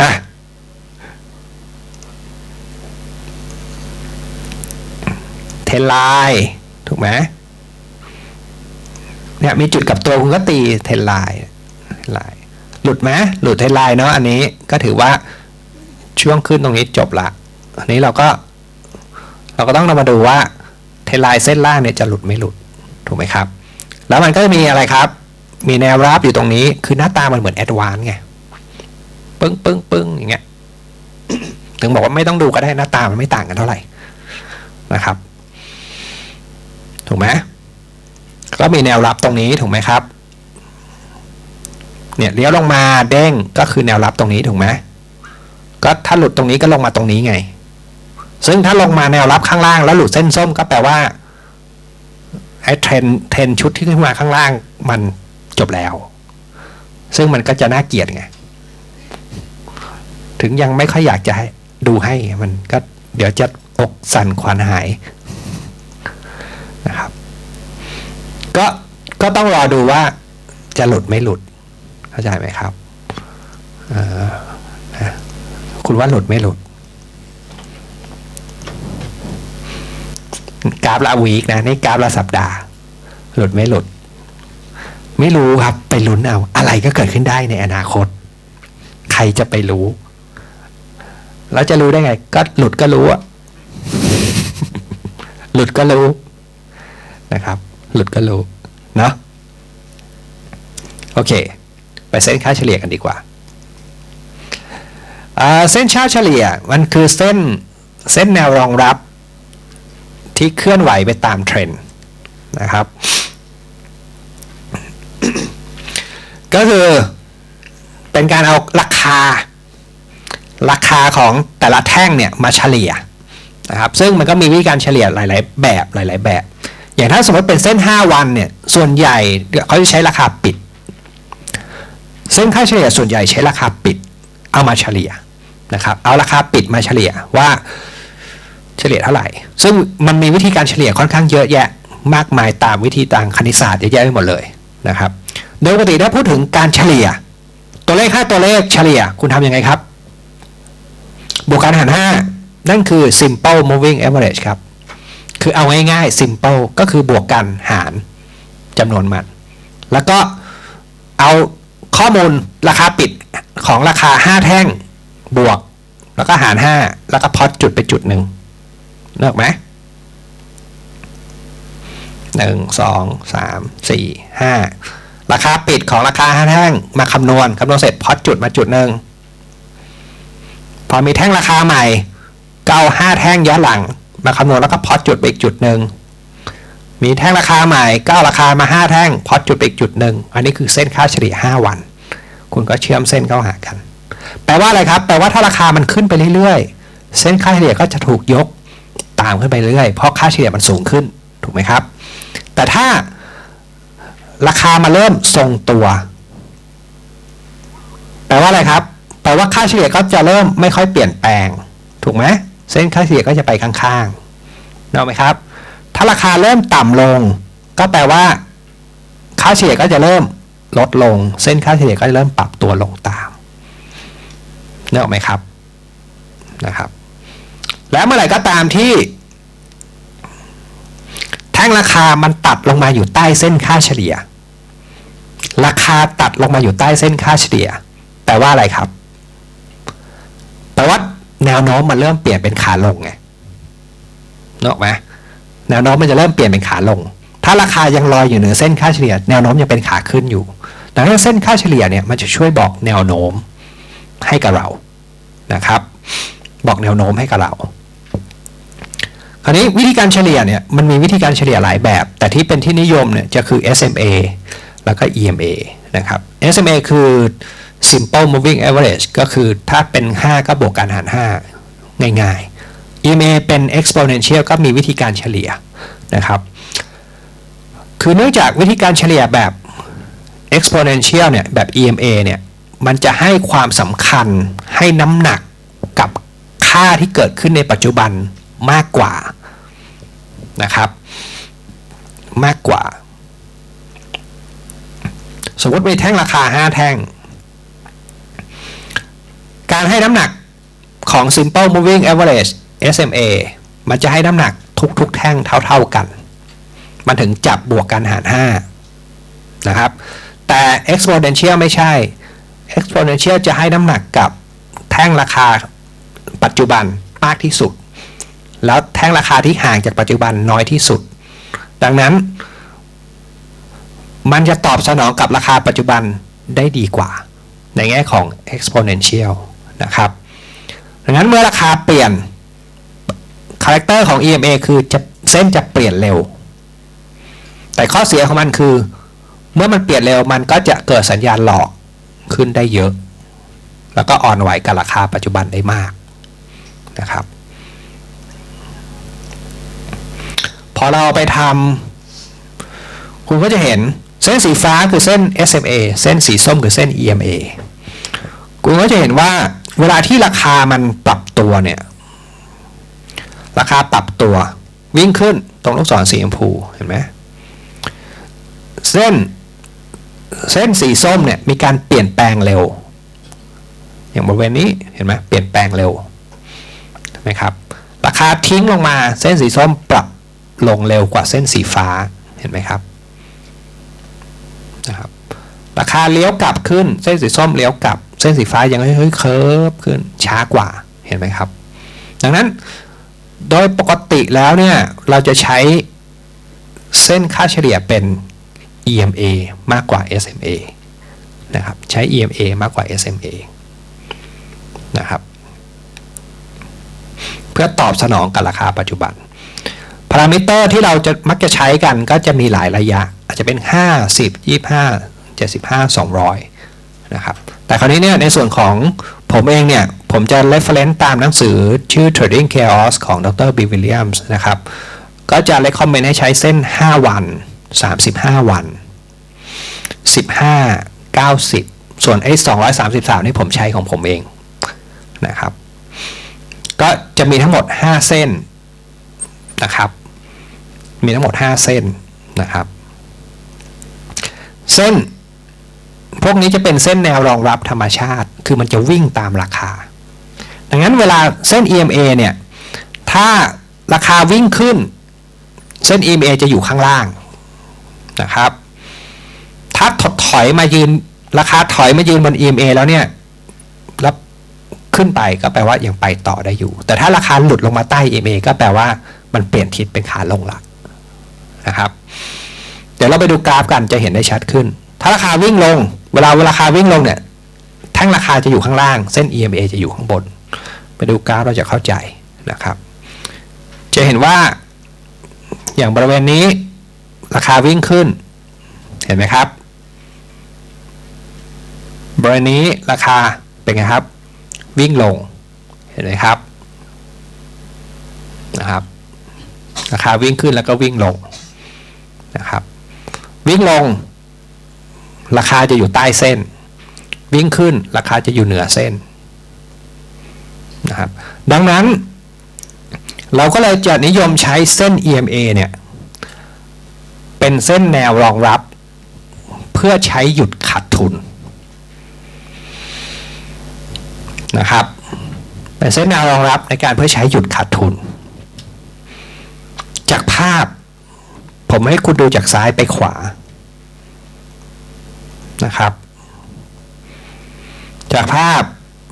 อะเทนไลน์ถูกไหมเนี่ยมีจุดกับตัวคุณก็ตีเทนไลน์เทนไลน์หลุดไหมหลุดเทนไลน์เนาะอันนี้ก็ถือว่าช่วงขึ้นตรงนี้จบละอันนี้เราก็ เราก็ต้องมาดูว่าเทนไลน์เส้นล่างเนี่ยจะหลุดไม่หลุดถูกไหมครับ แล้วมันก็จะมีอะไรครับ มีแนวรับอยู่ตรงนี้ คือหน้าตามันเหมือนแอดวานไงปึ้งปึ้งปึ้งอย่างเงี้ยถึงบอกว่าไม่ต้องดูก็ได้หน้าตามันไม่ต่างกันเท่าไหร่นะครับ ถูกไหมก็มีแนวรับตรงนี้ถูกไหมครับ เนี่ยเลี้ยวลงมาเด้งก็คือแนวรับตรงนี้ถูกไหมก็ถ้าหลุดตรงนี้ก็ลงมาตรงนี้ไง ซึ่งถ้าลงมาแนวรับข้างล่าง แล้วหลุดเส้นส้มก็แปลว่าไอ้เทรนเทรนชุดที่ขึ้นมาข้างล่างมัน จบแล้ว ซึ่งมันก็จะน่าเกลียดไง ถึงยังไม่ค่อยอยากจะให้ดูให้มันก็เดี๋ยวจะอกสั่นขวัญหายนะครับ ก็ก็ต้องรอดูว่าจะหลุดไม่หลุด เข้าใจไหมครับคุณว่าหลุดไม่หลุด กราฟละวีคนะ นี่กราฟละสัปดาห์ หลุดไม่หลุด ไม่รู้ครับไปลุ้นเอา อะไรก็เกิดขึ้นได้ในอนาคต ใครจะไปรู้ แล้วจะรู้ได้ไง ก็หลุดก็รู้อะหลุดก็รู้นะครับ หลุดก็รู้เนาะโอเค ไปเส้นค่าเฉลี่ยกันดีกว่าอ่าเส้นค่าเฉลี่ยมันคือเส้นเส้นแนวรองรับที่เคลื่อนไหวไปตามเทรนด์นะครับ ก็คือเป็นการเอาราคา ราคาของแต่ละแท่งเนี่ยมาเฉลี่ยนะครับซึ่งมันก็มีวิธีการเฉลี่ยหลาย ๆ แบบหลาย ๆ แบบ อย่างถ้าสมมติเป็นเส้น 5 วันเนี่ยส่วนใหญ่เขาจะใช้ราคาปิดเส้นค่าเฉลี่ยส่วนใหญ่ใช้ราคาปิดเอามาเฉลี่ยนะครับเอาราคาปิดมาเฉลี่ยว่าเฉลี่ยเท่าไหร่ ซึ่งมันมีวิธีการเฉลี่ยค่อนข้างเยอะแยะมากมายตามวิธีทางคณิตศาสตร์เยอะแยะไปหมดเลยนะครับ โดยปกติถ้าพูดถึงการเฉลี่ย ตัวเลขค่าตัวเลขเฉลี่ยคุณทำยังไงครับ บวกการหาร 5 นั่นคือ simple moving average ครับ คือเอาง่ายๆ simple ก็คือบวกกันหารจำนวนมัน แล้วก็เอาข้อมูลราคาปิดของราคา 5 แท่งบวก แล้วก็หาร 5 แล้วก็พอดจุดไปจุดหนึ่งเลือกไหมหนึ่งสองสามสี่ห้า ราคาปิดของราคาห้าแท่งมาคำนวณคำนวณเสร็จพอดจุดมาจุดหนึ่งพอมีแท่งราคาใหม่ก็เอาห้าแท่งย้อนหลัง มาคำนวณแล้วก็พอดจุดไปอีกจุดหนึ่งมีแท่งราคาใหม่ก็เอาราคามาห้าแท่งพอดจุดไปอีกจุดหนึ่งอันนี้คือเส้นค่าเฉลี่ยห้าวัน คุณก็เชื่อมเส้นเข้าหากัน แปลว่าอะไรครับ แปลว่าถ้าราคามันขึ้นไปเรื่อยๆ เส้นค่าเฉลี่ยก็จะถูกยกตามขึ้นไปเรื่อยๆเพราะค่าเฉลี่ยมันสูงขึ้นถูกไหมครับ แต่ถ้า ราคามาเริ่มทรงตัว แปลว่าอะไรครับ แปลว่าค่าเฉลี่ยก็จะเริ่มไม่ค่อยเปลี่ยนแปลง ถูกไหมเส้นค่าเฉลี่ยก็จะไปข้างๆเนอะไหมครับ ถ้าราคาเริ่มต่ำลง ก็แปลว่า ค่าเฉลี่ยก็จะเริ่มลดลง เส้นค่าเฉลี่ยก็จะเริ่มปรับตัวลงตามเนอะไหมครับนะครับ แล้วเมื่อไหร่ก็ตามที่ ท่งราคามันตัดลงมาอยู่ใต้เส้นค่าเฉลี่ย ราคาตัดลงมาอยู่ใต้เส้นค่าเฉลี่ย แปลว่าอะไรครับ แปลว่าแนวโน้มมันเริ่มเปลี่ยนเป็นขาลงไงนึกออกไหมแนวโน้มมันจะเริ่มเปลี่ยนเป็นขาลง ถ้าราคายังลอยอยู่เหนือเส้นค่าเฉลี่ย แนวโน้มยังเป็นขาขึ้นอยู่ดังนั้นเส้นค่าเฉลี่ยเนี่ยมันจะช่วยบอกแนวโน้มให้กับเรานะครับ บอกแนวโน้มให้กับเรา คราวนี้วิธีการเฉลี่ยเนี่ยมันมีวิธีการเฉลี่ยหลายแบบ แต่ที่เป็นที่นิยมเนี่ยจะคือ SMA แล้วก็ EMA นะครับ SMA คือ simple moving average ก็คือถ้าเป็น 5 ก็บวกกันหาร 5 ง่ายๆ EMA เป็น exponential ก็มีวิธีการเฉลี่ยนะครับ คือเนื่องจากวิธีการเฉลี่ยแบบ exponential เนี่ยแบบ EMA เนี่ยมันจะให้ความสำคัญให้น้ำหนักกับค่าที่เกิดขึ้นในปัจจุบัน มากกว่านะครับ มากกว่า สมมติมีแท่งราคา 5 แท่ง การให้น้ำหนักของ simple moving average SMA มันจะให้น้ำหนักทุกๆ แท่งเท่า ๆกัน มันถึงจับบวกกันหาร 5 นะครับ แต่ exponential ไม่ใช่ exponential จะให้น้ำหนักกับแท่งราคาปัจจุบันมากที่สุด แล้วแท่งราคาที่ห่างจากปัจจุบันน้อยที่สุด ดังนั้น มันจะตอบสนองกับราคาปัจจุบันได้ดีกว่า ในแง่ของ exponential นะครับ ดังนั้นเมื่อราคาเปลี่ยนคาแรคเตอร์ของ EMA คือจะเส้นจะเปลี่ยนเร็ว แต่ข้อเสียของมันคือ เมื่อมันเปลี่ยนเร็วมันก็จะเกิดสัญญาณหลอกขึ้นได้เยอะ แล้วก็อ่อนไหวกับราคาปัจจุบันได้มากนะครับ พอเราไปทำคุณก็จะเห็นเส้นสีฟ้าคือเส้น SMA เส้นสีส้มคือเส้น EMA คุณก็จะเห็นว่าเวลาที่ราคามันปรับตัวเนี่ย ราคาปรับตัววิ่งขึ้นตรงลูกศรสีชมพูเห็นไหมเส้นเส้นสีส้มเนี่ยมีการเปลี่ยนแปลงเร็ว อย่างบริเวณนี้เห็นไหมเปลี่ยนแปลงเร็วนไหมครับ ราคาทิ้งลงมาเส้นสีส้มปรับ ลงเร็วกว่าเส้นสีฟ้าเห็นไหมครับนะครับราคาเลี้ยวกลับขึ้นเส้นสีส้มเลี้ยวกลับ เส้นสีฟ้ายังเฮ้ยเคิร์ฟขึ้นช้ากว่าเห็นไหมครับ ดังนั้นโดยปกติแล้วเนี่ยเราจะใช้เส้นค่าเฉลี่ยเป็น EMA มากกว่า SMA นะครับใช้ EMA มากกว่า SMA นะครับ เพื่อตอบสนองกับราคาปัจจุบัน พารามิเตอร์ที่เราจะมักจะใช้กันก็จะมีหลายระยะ อาจจะเป็น 50 25 75 200 นะครับ แต่คราวนี้เนี่ยในส่วนของผมเองเนี่ย ผมจะ reference ตามหนังสือชื่อ Trading Chaos ของดร B. Williams นะครับ ก็จะ recommend ให้ใช้เส้น 5 วัน 35 วัน 15 90 ส่วนไอ้233 นี่ผมใช้ของผมเองนะครับ ก็จะมีทั้งหมด 5 เส้น นะครับ มีทั้งหมด 5 เส้นนะครับ เส้น พวกนี้จะเป็นเส้นแนวรองรับธรรมชาติ คือมันจะวิ่งตามราคา ดังนั้นเวลาเส้น EMA เนี่ย ถ้าราคาวิ่งขึ้น เส้น EMA จะอยู่ข้างล่างนะครับ ถ้าถดถอยมายืนราคาถอยมายืนบน EMA แล้วเนี่ยแล้วขึ้นไปก็แปลว่ายังไปต่อได้อยู่ แต่ถ้าราคาหลุดลงมาใต้ EMA ก็แปลว่า มันเปลี่ยนทิศเป็นขาลงหลักนะครับ เดี๋ยวเราไปดูกราฟกันจะเห็นได้ชัดขึ้น ถ้าราคาวิ่งลง เวลาเวลาราคาวิ่งลงเนี่ยแท่งราคาจะอยู่ข้างล่าง เส้น EMA จะอยู่ข้างบน ไปดูกราฟเราจะเข้าใจนะครับ จะเห็นว่าอย่างบริเวณนี้ราคาวิ่งขึ้น เห็นไหมครับ บริเวณนี้ราคาเป็นไงครับ วิ่งลง เห็นไหมครับนะครับ ราคาวิ่งขึ้นแล้วก็วิ่งลงนะครับ วิ่งลง ราคาจะอยู่ใต้เส้น วิ่งขึ้นราคาจะอยู่เหนือเส้นนะครับ ดังนั้น เราก็เลยจะนิยมใช้เส้น EMA เนี่ย เป็นเส้นแนวรองรับ เพื่อใช้หยุดขาดทุนนะครับเป็นเส้นแนวรองรับในการเพื่อใช้หยุดขาดทุน ภาพ ผมให้คุณดูจากซ้ายไปขวานะครับ จากภาพ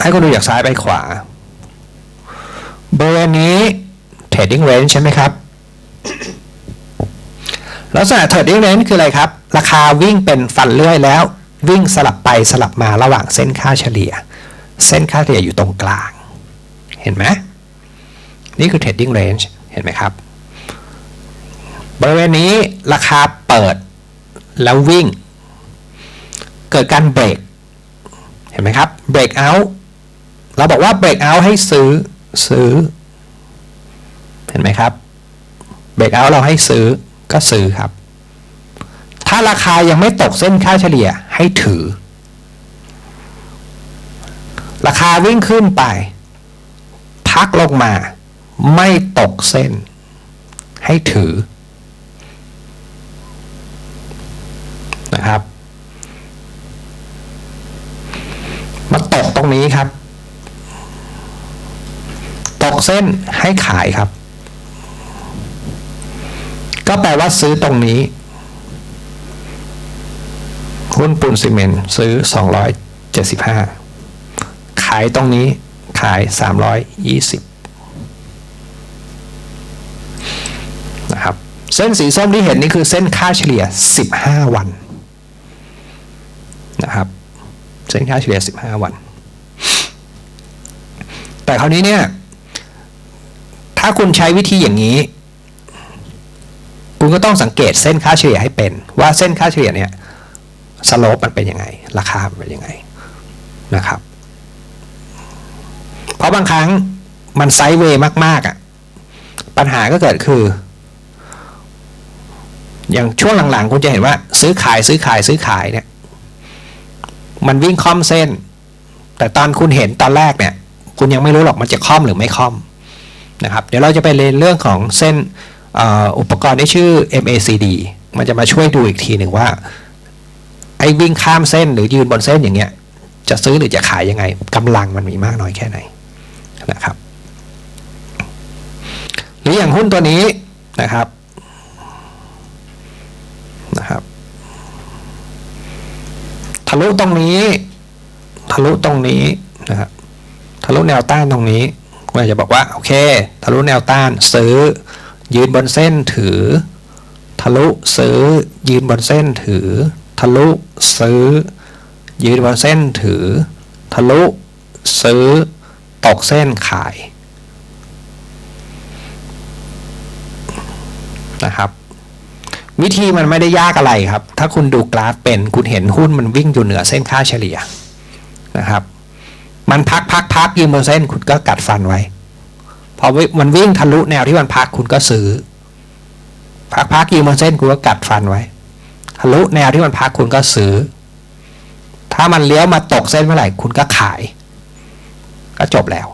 ให้คุณดูจากซ้ายไปขวา บริเวณนี้ trading range ใช่ไหมครับ ลักษณะ trading range คืออะไรครับ ราคาวิ่งเป็นฟันเลื่อยแล้ว วิ่งสลับไปสลับมาระหว่างเส้นค่าเฉลี่ย เส้นค่าเฉลี่ยอยู่ตรงกลาง เห็นไหมนี่คือ trading range เห็นไหมครับ บริเวณนี้ราคาเปิดแล้ววิ่ง เกิดการเบรกเห็นไหมครับเบรกเอาท์เราบอกว่าเบรกเอาท์ให้ซื้อซื้อ เห็นไหมครับเบรกเอาท์เราให้ซื้อก็ซื้อครับ ถ้าราคายังไม่ตกเส้นค่าเฉลี่ยให้ถือ ราคาวิ่งขึ้นไป พักลงมา ไม่ตกเส้น ให้ถือนะครับ มาตกตรงนี้ครับ ตกเส้นให้ขายครับ ก็แปลว่าซื้อตรงนี้หุ้นปูนซีเมนต์ซื้อ 275 ขายตรงนี้ขาย 320 นะครับ เส้นสีส้มที่เห็นนี่คือเส้นค่าเฉลี่ย 15 วันนะครับ เส้นค่าเฉลี่ย 15 วัน แต่คราวนี้เนี่ย ถ้าคุณใช้วิธีอย่างนี้ คุณก็ต้องสังเกตเส้นค่าเฉลี่ยให้เป็น ว่าเส้นค่าเฉลี่ยเนี่ยสโลปมันเป็นยังไง ราคามันเป็นยังไงนะครับ เพราะบางครั้งมันไซด์เวย์มาก ๆอะ ปัญหาก็เกิดคือ อย่างช่วงหลังๆ คุณจะเห็นว่าซื้อขายซื้อขายซื้อขายเนี่ย มันวิ่งค่อมเส้น แต่ตอนคุณเห็นตอนแรกเนี่ย คุณยังไม่รู้หรอกมันจะค่อมหรือไม่ค่อมนะครับ เดี๋ยวเราจะไปเรียนเรื่องของเส้นอออุปกรณ์ที่ชื่อ MACD มันจะมาช่วยดูอีกทีหนึ่งว่าไอ้วิ่งข้ามเส้นหรือยืนบนเส้นอย่างเงี้ย จะซื้อหรือจะขายยังไงกำลังมันมีมากน้อยแค่ไหนนะครับ หรืออย่างหุ้นตัวนี้นะครับนะครับ ทะลุตรงนี้ ทะลุตรงนี้นะครับทะลุแนวต้านตรงนี้ก็จะบอกว่าโอเค ทะลุแนวต้านซื้อ ยืนบนเส้นถือ ทะลุซื้อ ยืนบนเส้นถือ ทะลุซื้อ ยืนบนเส้นถือ ทะลุซื้อ ตกเส้นขายนะครับ วิธีมันไม่ได้ยากอะไรครับ ถ้าคุณดูกราฟเป็นคุณเห็นหุ้นมันวิ่งอยู่เหนือเส้นค่าเฉลี่ยนะครับ มันพักพักพักยืนบนเส้นคุณก็กัดฟันไว้พอมันวิ่งทะลุแนวที่มันพักคุณก็ซื้อ พักพักยืนบนเส้นคุณก็กัดฟันไว้ ทะลุแนวที่มันพักคุณก็ซื้อ ถ้ามันเลี้ยวมาตกเส้นเมื่อไหร่คุณก็ขาย ก็จบแล้ว